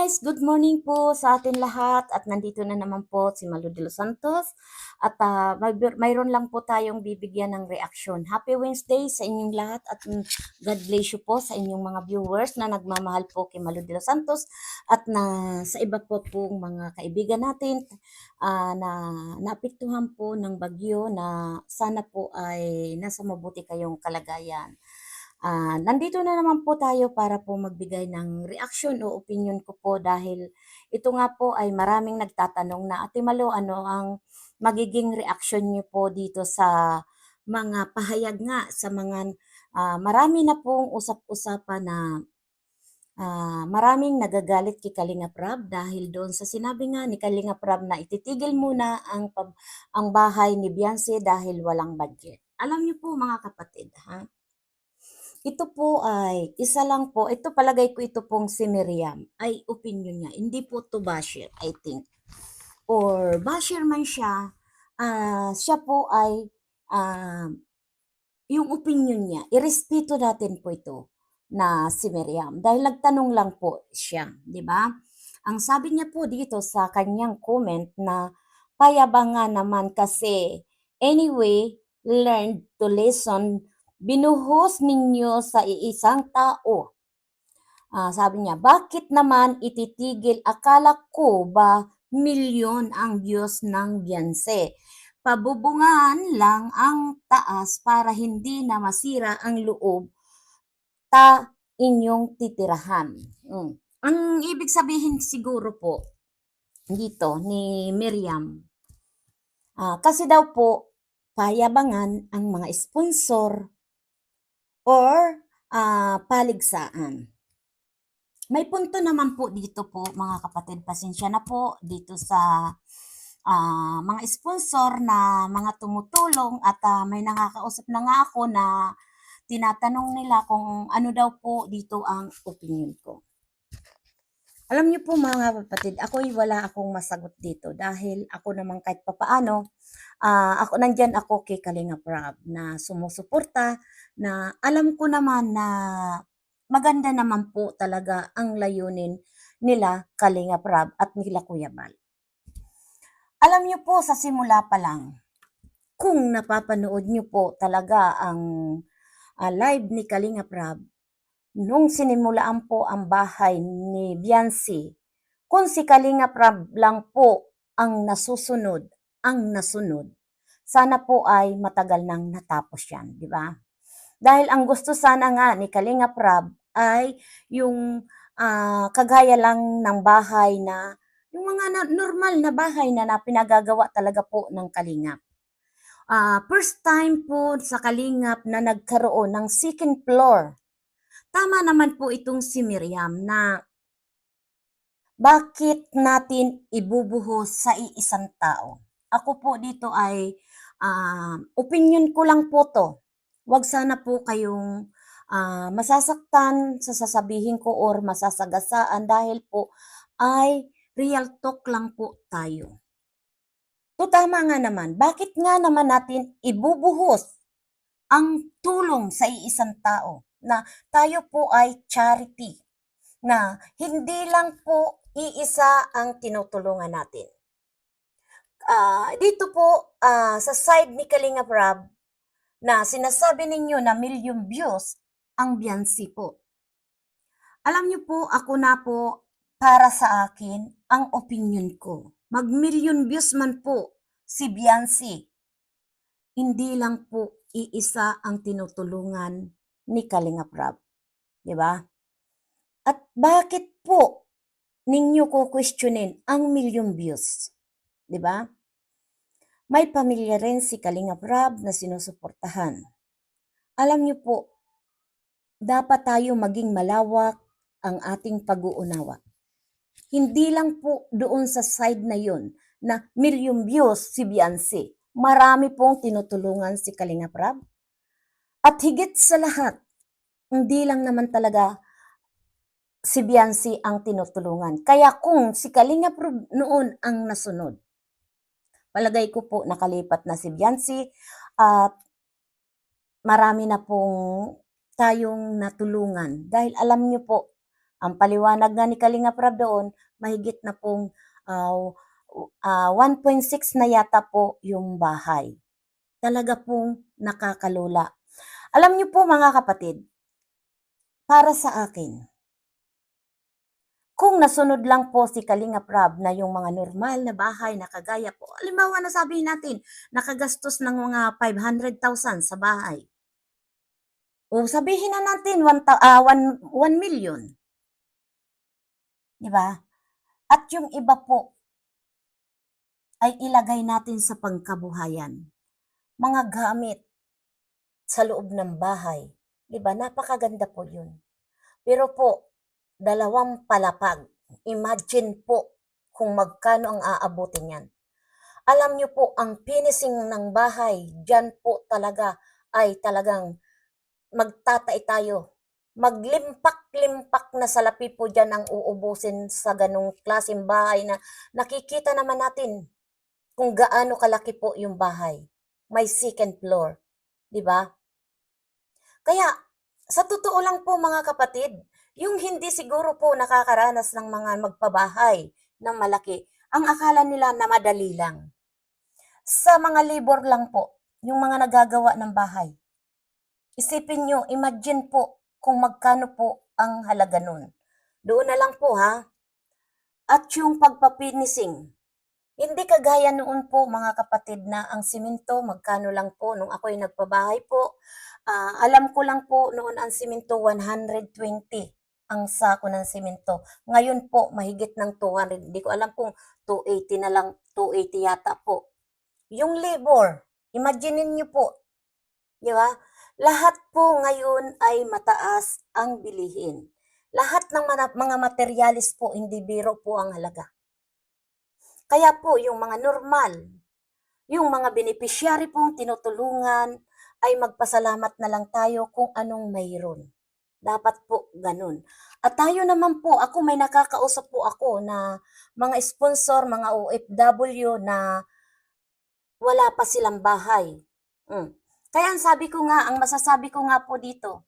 guys! Good morning po sa atin lahat at nandito na naman po si Malu de los Santos at ah, may, mayroon lang po tayong bibigyan ng reaksyon. Happy Wednesday sa inyong lahat at mm, God bless you po sa inyong mga viewers na nagmamahal po kay Malu de los Santos at na sa iba po pong mga kaibigan natin ah, na naapektuhan po ng bagyo na sana po ay nasa mabuti kayong kalagayan. Ah, nandito na naman po tayo para po magbigay ng reaksyon o opinion ko po dahil ito nga po ay maraming nagtatanong na Ate Malo, ano ang magiging reaksyon niyo po dito sa mga pahayag nga sa mga ah, marami na pong usap-usapan na ah, maraming nagagalit kay Kalinga Prab dahil doon sa sinabi nga ni Kalinga Prab na ititigil muna ang ang bahay ni Beyonce dahil walang budget. Alam niyo po mga kapatid, ha? Ito po ay isa lang po, ito palagay ko ito pong si Miriam ay opinion niya. Hindi po to basher, I think. Or basher man siya, ah, siya po ay ah, yung opinion niya. Irespeto natin po ito na si Miriam dahil nagtanong lang po siya, di ba? Ang sabi niya po dito sa kanyang comment na payabangan naman kasi anyway, learn to listen binuhos ninyo sa iisang tao. Ah, sabi niya, bakit naman ititigil? Akala ko ba milyon ang Diyos ng Beyonce? Pabubungan lang ang taas para hindi na masira ang loob ta inyong titirahan. Mm. Ang ibig sabihin siguro po dito ni Miriam, ah, kasi daw po payabangan ang mga sponsor or ah, paligsaan. May punto naman po dito po mga kapatid, pasensya na po dito sa ah, mga sponsor na mga tumutulong at ah, may nakakausap na nga ako na tinatanong nila kung ano daw po dito ang opinion ko. Alam niyo po mga kapatid, ako wala akong masagot dito dahil ako naman kahit papaano, ah, ako nandyan ako kay Kalinga Prab na sumusuporta na alam ko naman na maganda naman po talaga ang layunin nila Kalinga Prab at nila Kuya Bal. Alam niyo po sa simula pa lang, kung napapanood niyo po talaga ang ah, live ni Kalinga Prab, nung sinimulaan po ang bahay ni Beyonce, kung si Kalinga Prab lang po ang nasusunod, ang nasunod, sana po ay matagal nang natapos yan, di ba? Dahil ang gusto sana nga ni Kalinga Prab ay yung ah, kagaya lang ng bahay na, yung mga na- normal na bahay na, na pinagagawa talaga po ng Kalingap. Ah, first time po sa Kalingap na nagkaroon ng second floor. Tama naman po itong si Miriam na bakit natin ibubuhos sa iisang tao? Ako po dito ay ah, opinion ko lang po to. Huwag sana po kayong ah, masasaktan sa sasabihin ko or masasagasaan dahil po ay real talk lang po tayo. To tama nga naman, bakit nga naman natin ibubuhos ang tulong sa iisang tao na tayo po ay charity na hindi lang po iisa ang tinutulungan natin. Ah, dito po ah, sa side ni Kalinga Prab na sinasabi ninyo na million views ang Beyonce po. Alam niyo po, ako na po para sa akin ang opinion ko. Mag-million views man po si Beyonce. Hindi lang po iisa ang tinutulungan ni Kalinga Prab. Di ba? At bakit po ninyo ko questionin ang million views? Di ba? May pamilya rin si Kalinga Prab na sinusuportahan. Alam niyo po, dapat tayo maging malawak ang ating pag-uunawa. Hindi lang po doon sa side na yon na million views si Beyonce. Marami pong tinutulungan si Kalinga Prab. At higit sa lahat, hindi lang naman talaga si Beyonce ang tinutulungan. Kaya kung si Kalinga Prab noon ang nasunod, palagay ko po nakalipat na si Beyonce at marami na pong tayong natulungan. Dahil alam niyo po, Ang paliwanag nga ni Kalinga Prab doon, mahigit na pong ah, ah, 1.6 na yata po yung bahay. Talaga pong nakakalula. Alam niyo po mga kapatid, para sa akin, kung nasunod lang po si Kalinga Prab na yung mga normal na bahay na kagaya po, halimbawa na sabihin natin, nakagastos ng mga 500,000 sa bahay. O sabihin na natin 1, ah, 1, 1 million. Di ba? At yung iba po ay ilagay natin sa pangkabuhayan. Mga gamit sa loob ng bahay. Di ba? Napakaganda po yun. Pero po, dalawang palapag. Imagine po kung magkano ang aabutin yan. Alam niyo po, ang finishing ng bahay, dyan po talaga ay talagang magtatay tayo. Maglimpak-limpak na salapi po dyan ang uubusin sa ganong klaseng bahay na nakikita naman natin kung gaano kalaki po yung bahay. May second floor. Di ba? Kaya, sa totoo lang po mga kapatid, yung hindi siguro po nakakaranas ng mga magpabahay ng malaki, ang akala nila na madali lang. Sa mga labor lang po, yung mga nagagawa ng bahay. Isipin nyo, imagine po kung magkano po ang halaga nun. Doon na lang po ha. At yung pagpapinising, hindi kagaya noon po mga kapatid na ang simento magkano lang po nung ako'y nagpabahay po. Ah, alam ko lang po noon ang simento 120 ang sako ng simento. Ngayon po mahigit ng 200. Hindi ko alam kung 280 na lang, 280 yata po. Yung labor, imaginein niyo po, di ba? Lahat po ngayon ay mataas ang bilihin. Lahat ng mga materialis po, hindi biro po ang halaga. Kaya po, yung mga normal, yung mga beneficiary pong tinutulungan, ay magpasalamat na lang tayo kung anong mayroon. Dapat po ganun. At tayo naman po, ako may nakakausap po ako na mga sponsor, mga OFW na wala pa silang bahay. Mm. Kaya ang sabi ko nga, ang masasabi ko nga po dito,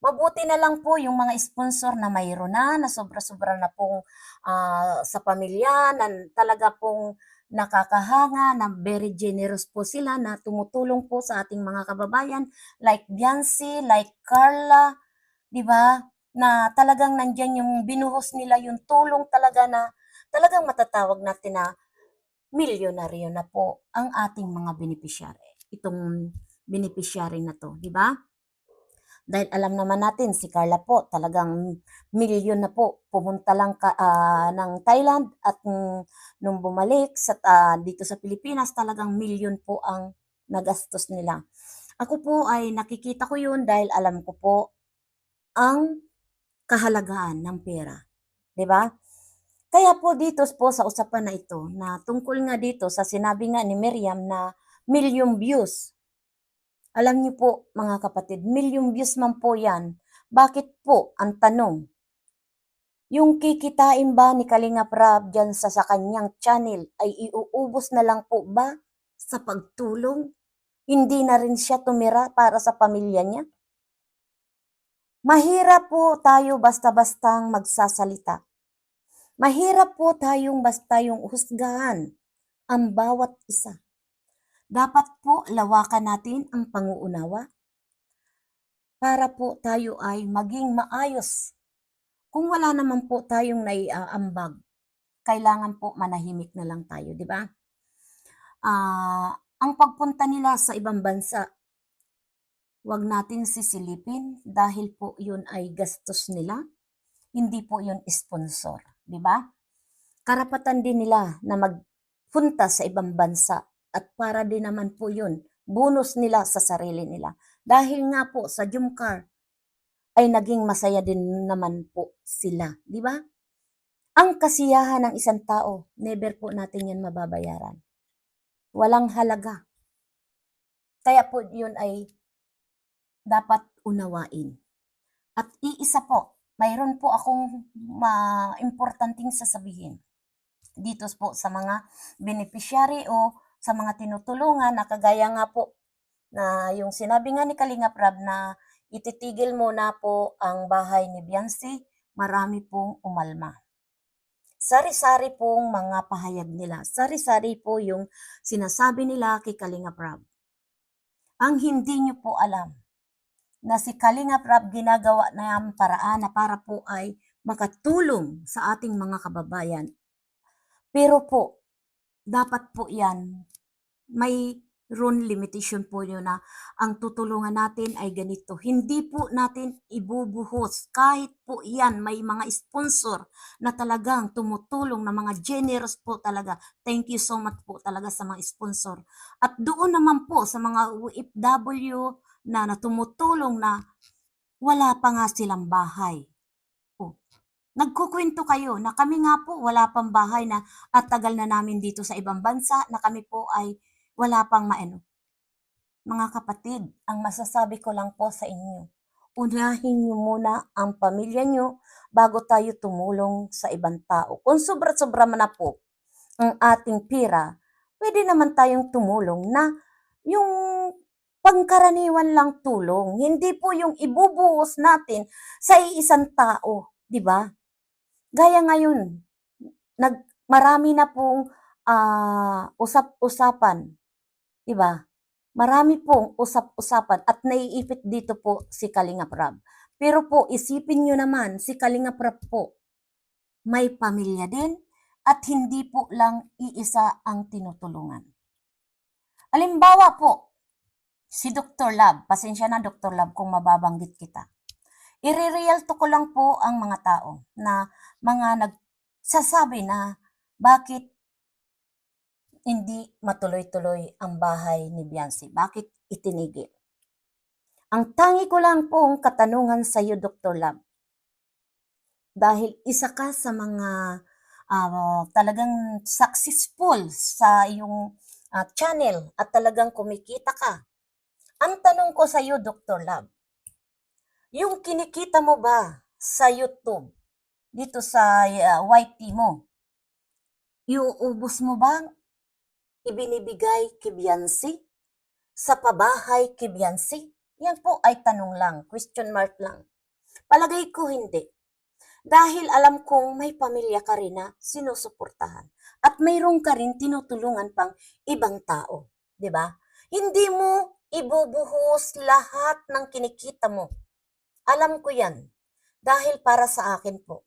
mabuti na lang po yung mga sponsor na mayroon na, na sobra-sobra na pong ah, sa pamilya, na talaga pong nakakahanga, na very generous po sila, na tumutulong po sa ating mga kababayan, like Biancy, like Carla, di ba? Na talagang nandyan yung binuhos nila yung tulong talaga na talagang matatawag natin na milyonaryo na po ang ating mga beneficiary. Itong beneficiary na to, di ba? Dahil alam naman natin, si Carla po, talagang milyon na po. Pumunta lang ka, ah, ng Thailand at mm, nung bumalik sa, ah, dito sa Pilipinas, talagang milyon po ang nagastos nila. Ako po ay nakikita ko yun dahil alam ko po ang kahalagahan ng pera. Di ba? Kaya po dito po sa usapan na ito, na tungkol nga dito sa sinabi nga ni Miriam na million views. Alam niyo po mga kapatid, million views man po yan. Bakit po ang tanong? Yung kikitain ba ni Kalinga Prab dyan sa, sa kanyang channel ay iuubos na lang po ba sa pagtulong? Hindi na rin siya tumira para sa pamilya niya? Mahirap po tayo basta-bastang magsasalita. Mahirap po tayong basta yung husgahan ang bawat isa. Dapat po lawakan natin ang panguunawa para po tayo ay maging maayos. Kung wala naman po tayong naiaambag, kailangan po manahimik na lang tayo, di ba? Ah, ang pagpunta nila sa ibang bansa, wag natin sisilipin dahil po yun ay gastos nila. Hindi po yun sponsor, di ba? Karapatan din nila na magpunta sa ibang bansa at para din naman po yun, bonus nila sa sarili nila. Dahil nga po sa Jumcar ay naging masaya din naman po sila, di ba? Ang kasiyahan ng isang tao, never po natin yan mababayaran. Walang halaga. Kaya po yun ay dapat unawain. At iisa po, mayroon po akong ma-importanting sasabihin dito po sa mga beneficiary o sa mga tinutulungan na kagaya nga po na yung sinabi nga ni Kalinga Prab na ititigil muna po ang bahay ni Biancy marami pong umalma. Sari-sari pong mga pahayag nila. Sari-sari po yung sinasabi nila kay Kalinga Prab. Ang hindi nyo po alam na si Kalinga Prab ginagawa na ang paraan na para po ay makatulong sa ating mga kababayan. Pero po, dapat po yan, may run limitation po yun na ang tutulungan natin ay ganito. Hindi po natin ibubuhos kahit po yan may mga sponsor na talagang tumutulong na mga generous po talaga. Thank you so much po talaga sa mga sponsor. At doon naman po sa mga OFW na, na na wala pa nga silang bahay. Oh. Nagkukwento kayo na kami nga po wala pang bahay na at tagal na namin dito sa ibang bansa na kami po ay wala pang maano. Mga kapatid, ang masasabi ko lang po sa inyo, unahin nyo muna ang pamilya nyo bago tayo tumulong sa ibang tao. Kung sobra-sobra man na po ang ating pira, pwede naman tayong tumulong na yung pangkaraniwan lang tulong, hindi po yung ibubuhos natin sa isang tao, di ba? Gaya ngayon, nag, marami na pong ah, usap-usapan, di ba? Marami pong usap-usapan at naiipit dito po si Kalinga Prab. Pero po, isipin nyo naman, si Kalinga Prab po, may pamilya din at hindi po lang iisa ang tinutulungan. Halimbawa po, si Dr. Lab, pasensya na Dr. Lab kung mababanggit kita. I-real to ko lang po ang mga tao na mga nagsasabi na bakit hindi matuloy-tuloy ang bahay ni Biancy? Bakit itinigil? Ang tangi ko lang pong katanungan sa iyo, Dr. Lab. Dahil isa ka sa mga ah, talagang successful sa iyong ah, channel at talagang kumikita ka. Ang tanong ko sa iyo, Dr. Lab, yung kinikita mo ba sa YouTube, dito sa ah, YT mo, iuubos mo ba ibinibigay Beyonce? Sa pabahay Beyonce? Yan po ay tanong lang, question mark lang. Palagay ko hindi. Dahil alam kong may pamilya ka rin na sinusuportahan. At mayroon ka rin tinutulungan pang ibang tao. 'di ba? Hindi mo ibubuhos lahat ng kinikita mo. Alam ko yan. Dahil para sa akin po,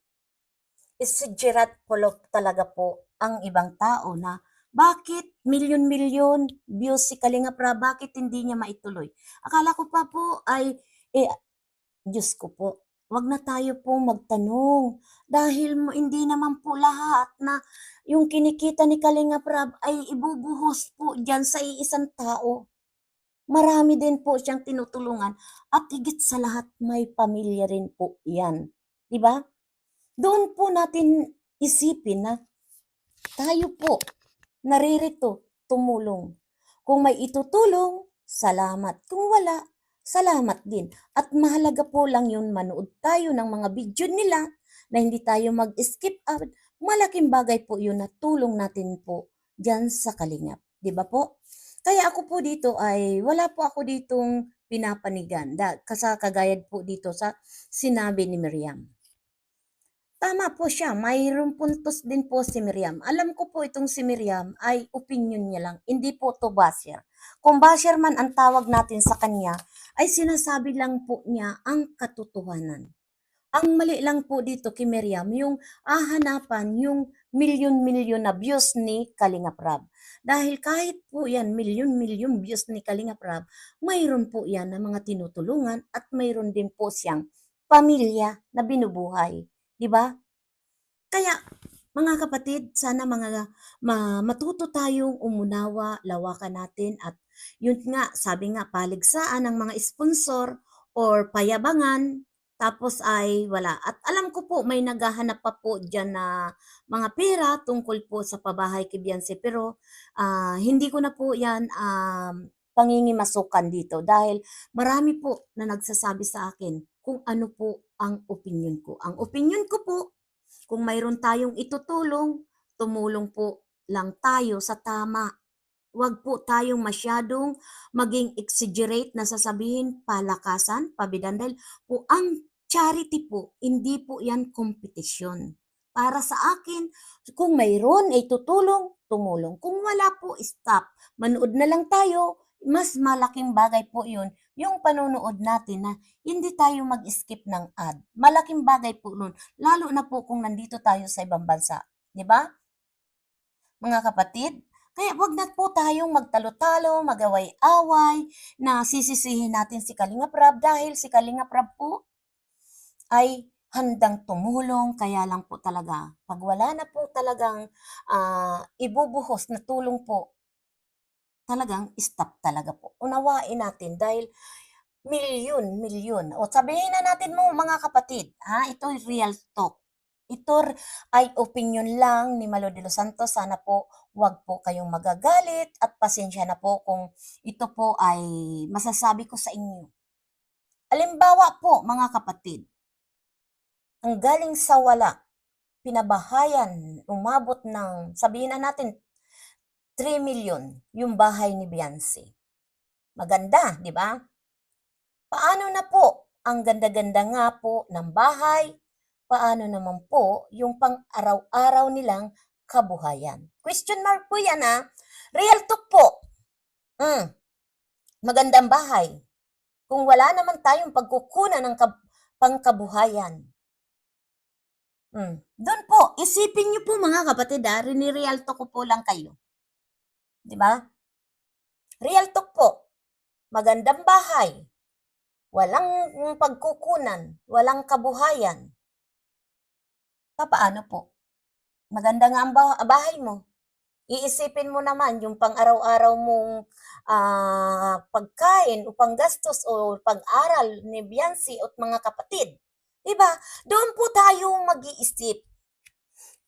isijirat pulop talaga po ang ibang tao na bakit milyon-milyon views si Kalinga Pra, bakit hindi niya maituloy? Akala ko pa po ay, eh, Diyos ko po, wag na tayo po magtanong. Dahil hindi naman po lahat na yung kinikita ni Kalinga Prab ay ibubuhos po dyan sa iisang tao. Marami din po siyang tinutulungan at higit sa lahat may pamilya rin po yan. Di ba? Doon po natin isipin na tayo po naririto tumulong. Kung may itutulong, salamat. Kung wala, salamat din. At mahalaga po lang yun manood tayo ng mga video nila na hindi tayo mag-skip out. Malaking bagay po yun na tulong natin po dyan sa kalingap. Di ba po? Kaya ako po dito ay, wala po ako ditong pinapanigan. Kasa kagayad po dito sa sinabi ni Miriam. Tama po siya, mayroong puntos din po si Miriam. Alam ko po itong si Miriam ay opinion niya lang, hindi po to basher. Kung basher man ang tawag natin sa kanya, ay sinasabi lang po niya ang katotohanan. Ang mali lang po dito kay Miriam, yung ahanapan, yung milyon-milyon na views ni Kalinga Prab. Dahil kahit po yan, milyon-milyon views ni Kalinga Prab, mayroon po yan na mga tinutulungan at mayroon din po siyang pamilya na binubuhay. Di ba? Kaya, mga kapatid, sana mga ma, matuto tayong umunawa, lawakan natin at yun nga, sabi nga, paligsaan ng mga sponsor or payabangan, tapos ay wala. At alam ko po, may naghahanap pa po dyan na mga pera tungkol po sa pabahay kay Beyonce. Pero ah, hindi ko na po yan um, pangingimasukan dito dahil marami po na nagsasabi sa akin kung ano po ang opinion ko. Ang opinion ko po, kung mayroon tayong itutulong, tumulong po lang tayo sa tama. Huwag po tayong masyadong maging exaggerate na sasabihin palakasan, pabidan dahil po ang charity po, hindi po yan kompetisyon. Para sa akin, kung mayroon ay tutulong, tumulong. Kung wala po, stop. Manood na lang tayo. Mas malaking bagay po yun, yung panonood natin na hindi tayo mag-skip ng ad. Malaking bagay po nun. Lalo na po kung nandito tayo sa ibang bansa. Ba? Mga kapatid, kaya wag na po tayong magtalo-talo, magaway-away, na sisisihin natin si Kalinga Prab dahil si Kalinga Prab po ay handang tumulong, kaya lang po talaga, pag wala na po talagang ah, ibubuhos na tulong po, talagang stop talaga po. Unawain natin dahil milyon, milyon. O sabihin na natin mo mga kapatid, ha, ito real talk. Ito ay opinion lang ni Malo de los Santos. Sana po wag po kayong magagalit at pasensya na po kung ito po ay masasabi ko sa inyo. Alimbawa po mga kapatid, ang galing sa wala, pinabahayan, umabot ng, sabihin na natin, 3 million yung bahay ni Beyonce. Maganda, di ba? Paano na po ang ganda-ganda nga po ng bahay? Paano naman po yung pang-araw-araw nilang kabuhayan? Question mark po yan ha. Real talk po. Mm. Magandang bahay. Kung wala naman tayong pagkukunan ng kab- pangkabuhayan, Mm. Doon po, isipin niyo po mga kapatid ha, rinireal talk ko po lang kayo. Di ba? Real talk po. Magandang bahay. Walang pagkukunan, walang kabuhayan. Papaano po? Maganda nga ang bah- bahay mo. Iisipin mo naman yung pang-araw-araw mong ah, pagkain o panggastos o pag-aral ni Biancy at mga kapatid. Diba? Doon po tayo mag-iisip.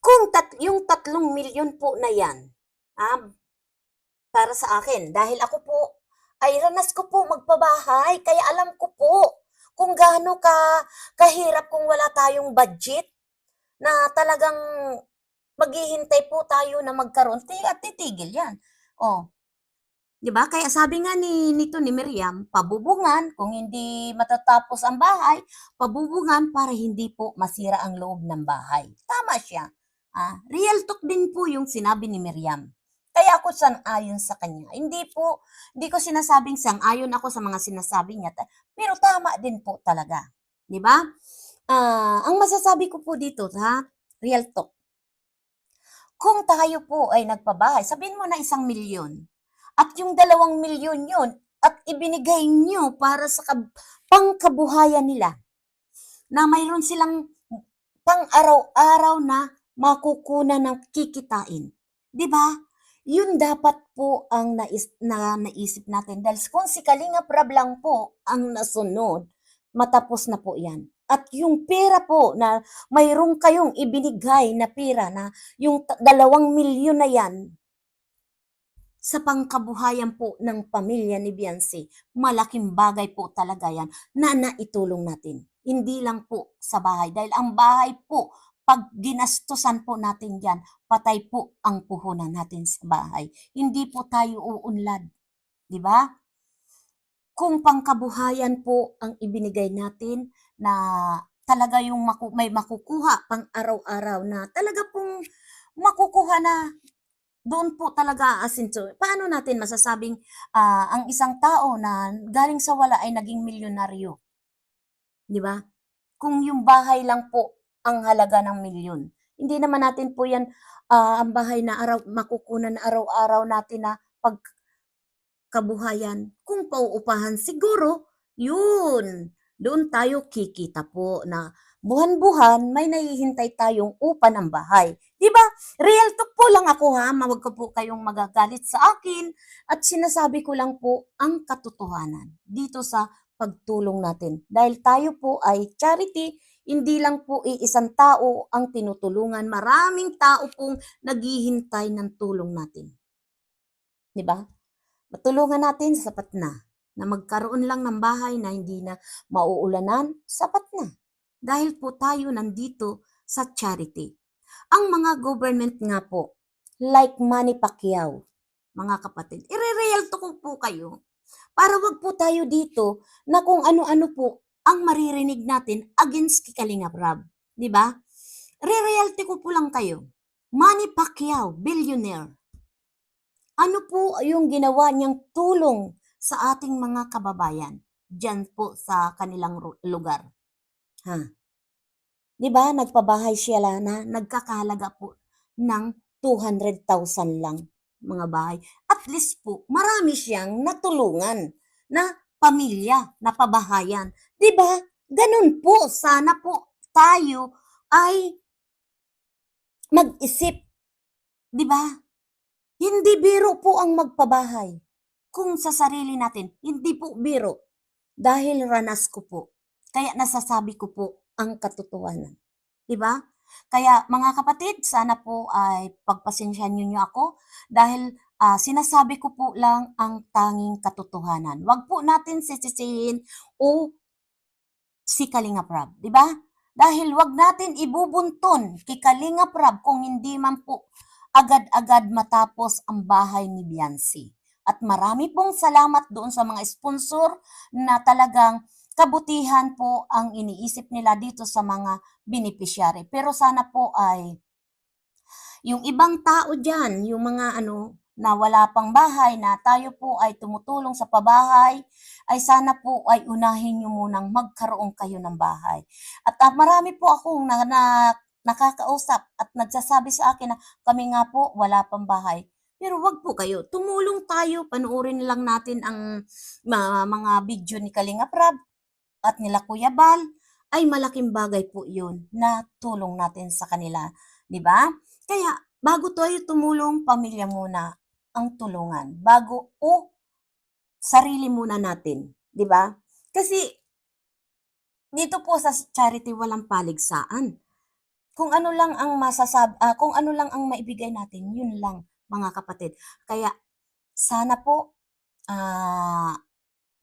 Kung tat yung tatlong milyon po na yan, ah, para sa akin, dahil ako po, ay ranas ko po magpabahay, kaya alam ko po kung gaano ka kahirap kung wala tayong budget na talagang maghihintay po tayo na magkaroon at titigil yan. Oh. 'Di ba? Kaya sabi nga ni nito ni Miriam, pabubungan kung hindi matatapos ang bahay, pabubungan para hindi po masira ang loob ng bahay. Tama siya. Ah, real talk din po yung sinabi ni Miriam. Kaya ako sang-ayon sa kanya. Hindi po, hindi ko sinasabing sang-ayon ako sa mga sinasabi niya, pero tama din po talaga. 'Di ba? Ah, ang masasabi ko po dito, ha? Real talk. Kung tayo po ay nagpabahay, sabihin mo na isang milyon, at yung dalawang milyon yun, at ibinigay nyo para sa kab- pangkabuhayan nila, na mayroon silang pang-araw-araw na makukunan ng kikitain. 'Di ba? Yun dapat po ang nais, na naisip natin. Dahil kung si Kalinga Prab lang po ang nasunod, matapos na po yan. At yung pera po na mayroong kayong ibinigay na pera na yung dalawang milyon na yan sa pangkabuhayan po ng pamilya ni Beyonce, malaking bagay po talaga yan na naitulong natin. Hindi lang po sa bahay. Dahil ang bahay po, pag ginastusan po natin yan, patay po ang puhunan natin sa bahay. Hindi po tayo uunlad. Di ba? Kung pangkabuhayan po ang ibinigay natin na talaga yung maku- may makukuha pang araw-araw na talaga pong makukuha na doon po talaga aasinso. Paano natin masasabing ah, ang isang tao na galing sa wala ay naging milyonaryo? Di ba? Kung yung bahay lang po ang halaga ng milyon. Hindi naman natin po yan ah, ang bahay na araw, makukunan na araw-araw natin na pag kabuhayan. Kung pauupahan, siguro, yun. Doon tayo kikita po na buhan-buhan may nahihintay tayong upa ng bahay. Di ba? Real talk po lang ako ha. Mawag ko po kayong magagalit sa akin. At sinasabi ko lang po ang katotohanan dito sa pagtulong natin. Dahil tayo po ay charity, hindi lang po iisang tao ang tinutulungan. Maraming tao pong naghihintay ng tulong natin. Di ba? Matulungan natin, sapat na. Na magkaroon lang ng bahay na hindi na mauulanan, sapat na. Dahil po tayo nandito sa charity. Ang mga government nga po, like Manny Pacquiao, mga kapatid, ire-real to ko po kayo para wag po tayo dito na kung ano-ano po ang maririnig natin against kay Kalinga Prab. Di ba? Re-reality ko po lang kayo. Manny Pacquiao, billionaire. Ano po yung ginawa niyang tulong sa ating mga kababayan dyan po sa kanilang lugar? Ha? Di ba? Nagpabahay siya na nagkakahalaga po ng 200,000 lang mga bahay. At least po, marami siyang natulungan na pamilya, na pabahayan. Di ba? Ganun po, sana po tayo ay mag-isip. Di ba? Hindi biro po ang magpabahay. Kung sa sarili natin, hindi po biro. Dahil ranas ko po. Kaya nasasabi ko po ang katotohanan. Di ba? Kaya mga kapatid, sana po ay pagpasensyahan niyo ako dahil ah, sinasabi ko po lang ang tanging katotohanan. Huwag po natin sisisihin o si Kalinga Prab, di ba? Dahil wag natin ibubunton kay Kalinga Prab kung hindi man po agad-agad matapos ang bahay ni Biancy. At marami pong salamat doon sa mga sponsor na talagang kabutihan po ang iniisip nila dito sa mga beneficiary. Pero sana po ay yung ibang tao dyan, yung mga ano, na wala pang bahay, na tayo po ay tumutulong sa pabahay, ay sana po ay unahin nyo munang magkaroon kayo ng bahay. At ah, marami po akong na, na, nakakausap at nagsasabi sa akin na kami nga po wala pang bahay. Pero wag po kayo, tumulong tayo, panuorin lang natin ang mga video ni Kalinga Prab at nila Kuya Bal, ay malaking bagay po yun na tulong natin sa kanila. Di ba? Kaya, bago tayo tumulong, pamilya muna ang tulungan. Bago o sarili muna natin. Di ba? Kasi, dito po sa charity walang paligsaan. Kung ano lang ang masasab ah, kung ano lang ang maibigay natin, yun lang mga kapatid. Kaya sana po ah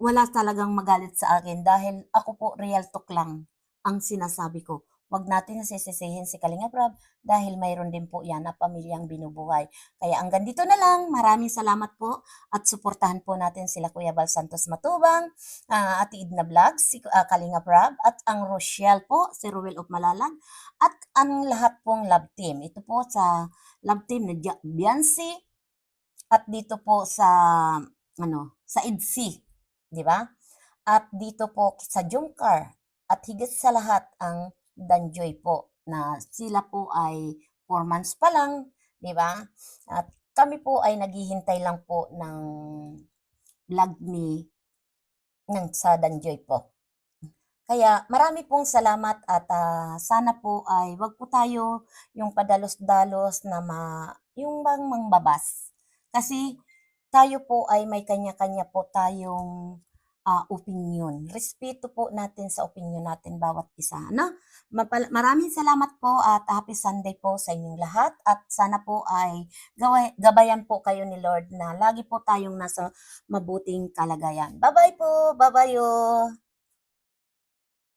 wala talagang magalit sa akin dahil ako po real talk lang ang sinasabi ko. Huwag natin sisisihin si Kalinga Prab dahil mayroon din po yan na pamilyang binubuhay. Kaya hanggang dito na lang. Maraming salamat po at suportahan po natin sila Kuya Bal Santos Matubang, uh, Ate Idna Vlogs, si ah, Kalinga Prab at ang Rochelle po, si Ruel of Malalag at ang lahat pong love team. Ito po sa love team na Biancy at dito po sa ano, sa IDC, di ba? At dito po sa Jumcar at higit sa lahat ang Danjoy po na sila po ay 4 months pa lang, di ba? At kami po ay naghihintay lang po ng vlog ni ng sa Danjoy po. Kaya marami pong salamat at ah, sana po ay wag po tayo yung padalos-dalos na ma, yung bang mangbabas. Kasi tayo po ay may kanya-kanya po tayong ah, opinion. Respeto po natin sa opinion natin bawat isa. Mapal- maraming salamat po at happy Sunday po sa inyong lahat at sana po ay gabayan po kayo ni Lord na lagi po tayong nasa mabuting kalagayan. Bye-bye po! Bye-bye! oh.